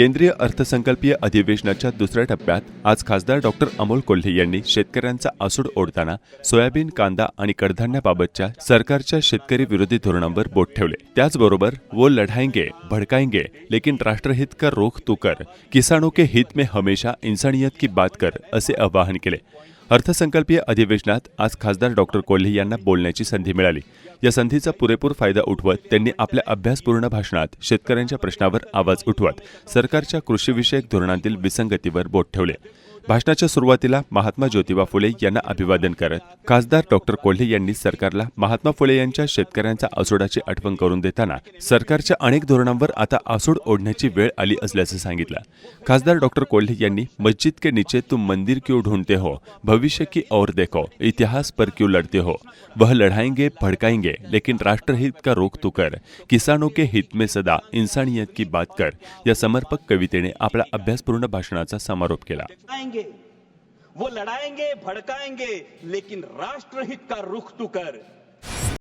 केंद्रीय अर्थसंकल्पीय अधिवेशनाच्या दुसऱ्या टप्प्यात आज खासदार डॉक्टर अमोल कोल्हे यांनी शेतकऱ्यांचा आसूड ओढताना सोयाबीन कांदा आणि कडधान्याबाबतच्या सरकारच्या शेतकरी विरोधी धोरणांवर बोट ठेवले. त्याचबरोबर वो लढाएंगे भडकाएंगे लेकिन राष्ट्रहित का रोख तू कर किसानों के हित में हमेशा इन्सानियत की बात कर असे आवाहन केले. अर्थसंकल्पीय अधिवेशनात आज खासदार डॉक्टर कोल्हे यांना बोलण्याची संधी मिळाली. या संधीचा पुरेपूर फायदा उठवत त्यांनी आपल्या अभ्यासपूर्ण भाषणात शेतकऱ्यांच्या प्रश्नावर आवाज उठवत सरकारच्या कृषीविषयक धोरणांतील विसंगतीवर बोट ठेवले. भाषणाच्या सुरुवातीला महात्मा ज्योतिबा फुले यांना अभिवादन करत खासदार डॉक्टर कोल्हे यांनी सरकारला महात्मा फुले यांच्या शेतकऱ्यांच्या आसूडाची आठवण करून देताना सरकारच्या अनेक धोरणांवर आता आसूड ओढण्याची वेळ आली असल्याचं सांगितलं. खासदार डॉक्टर कोल्हे यांनी मस्जिद के नीचे तुम मंदिर क्यों ढूंढते हो? भविष्य की ओर देखो इतिहास पर क्यों लड़ते हो? वह लड़ाएंगे भड़काएंगे लेकिन राष्ट्रहित का रोक तू कर। किसानों के हित में सदा इंसानियत की बात कर। या समर्पक कवितेने आपला अभ्यासपूर्ण भाषणाचा समारोप केला. लड़ाएंगे। वो लड़ाएंगे भड़काएंगे लेकिन राष्ट्रहित का रुख तू कर।